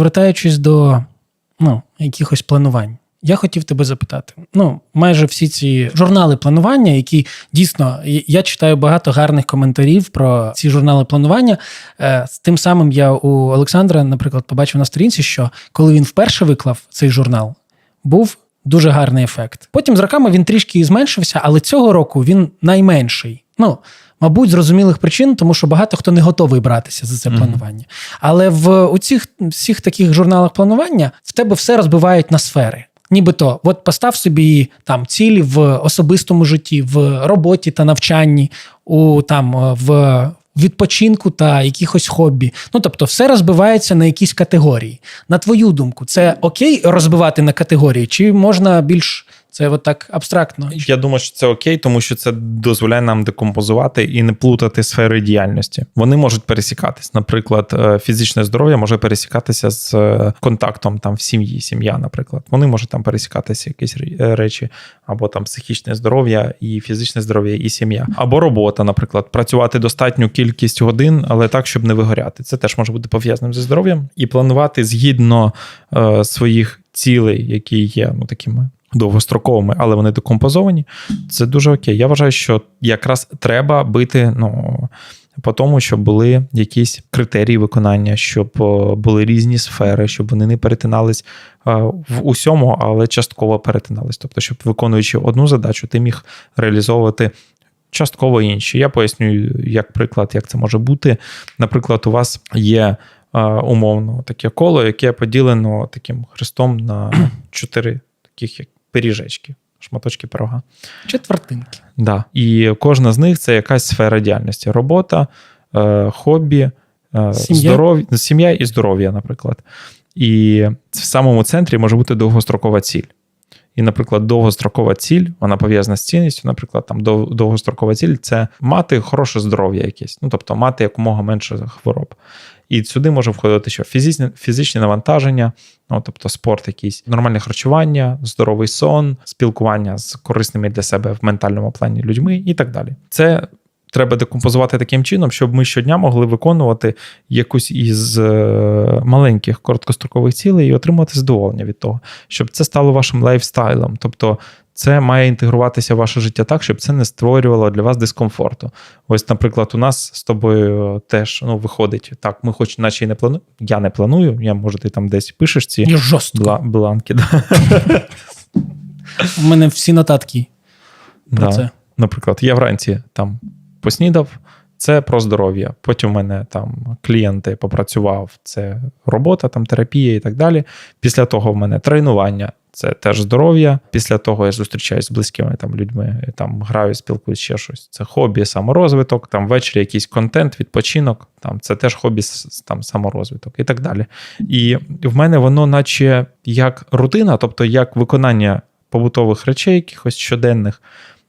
Вертаючись до ну, якихось планувань. Я хотів тебе запитати. Ну, майже всі ці журнали планування, які дійсно я читаю багато гарних коментарів про ці журнали планування. Е, тим самим я у Олександра, наприклад, побачив на сторінці, що коли він вперше виклав цей журнал, був дуже гарний ефект. Потім з роками він трішки зменшився, але цього року він найменший. Ну, Мабуть, зрозумілих причин, тому що багато хто не готовий братися за це планування. Але в у цих всіх таких журналах планування в тебе все розбивають на сфери. Нібито, от постав собі там цілі в особистому житті, в роботі та навчанні, у там в відпочинку та якихось хобі. Ну тобто, все розбивається на якісь категорії. На твою думку, це окей розбивати на категорії, чи можна більш це от так абстрактно. Я думаю, що це окей, тому що це дозволяє нам декомпозувати і не плутати сфери діяльності. Вони можуть пересікатись. Наприклад, е, фізичне здоров'я може пересікатися з е, контактом там в сім'ї, сім'я, наприклад. Вони можуть там пересікатися якісь е, речі, або там психічне здоров'я і фізичне здоров'я, і сім'я, або робота, наприклад, працювати достатню кількість годин, але так, щоб не вигоряти. Це теж може бути пов'язаним зі здоров'ям, і планувати згідно е, своїх цілей, які є ну такими довгостроковими, але вони декомпозовані. Це дуже окей. Я вважаю, що якраз треба бити ну, по тому, щоб були якісь критерії виконання, щоб були різні сфери, щоб вони не перетинались в усьому, але частково перетинались. Тобто, щоб виконуючи одну задачу, ти міг реалізовувати. Частково інші. Я поясню, як приклад, як це може бути. Наприклад, у вас є умовно таке коло, яке поділено таким хрестом на чотири таких як пиріжечки, шматочки пирога. Четвертинки. Да. І кожна з них це якась сфера діяльності: робота, е, хобі, е, сім'я. здоров'я, сім'я і здоров'я, наприклад. І в самому центрі може бути довгострокова ціль. І, наприклад, довгострокова ціль, вона пов'язана з цінністю. Наприклад, там довгострокова ціль це мати хороше здоров'я якесь, ну тобто мати якомога менше хвороб. І сюди може входити що фізичне фізичні навантаження, ну тобто спорт, якийсь нормальне харчування, здоровий сон, спілкування з корисними для себе в ментальному плані людьми і так далі. Це треба декомпозувати таким чином, щоб ми щодня могли виконувати якусь із е, маленьких короткострокових цілей і отримувати задоволення від того, щоб це стало вашим лайфстайлом. Тобто це має інтегруватися в ваше життя так, щоб це не створювало для вас дискомфорту. Ось, наприклад, у нас з тобою теж ну, виходить так, ми хоч наче і не плануємо. Я не планую, я може, ти там десь пишеш ці бла- бланки. Да. У мене всі нотатки. про да. це. Наприклад, я вранці там поснідав. Це про здоров'я. Потім у мене там клієнти попрацював, це робота, там терапія і так далі. Після того в мене тренування, це теж здоров'я. Після того я зустрічаюся з близькими там людьми, там граю, спілкуюсь ще щось. Це хобі, саморозвиток, там ввечері якийсь контент, відпочинок, там це теж хобі, там саморозвиток і так далі. І в мене воно, наче як рутина, тобто як виконання побутових речей, якихось щоденних.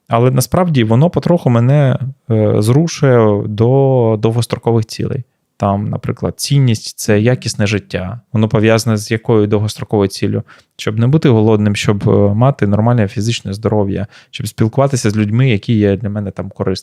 Але насправді воно потроху мене е, зрушує до довгострокових цілей. Там, наприклад, цінність це якісне життя. Воно пов'язане з якою довгостроковою ціллю, щоб не бути голодним, щоб е, мати нормальне фізичне здоров'я, щоб спілкуватися з людьми, які є для мене там корисними.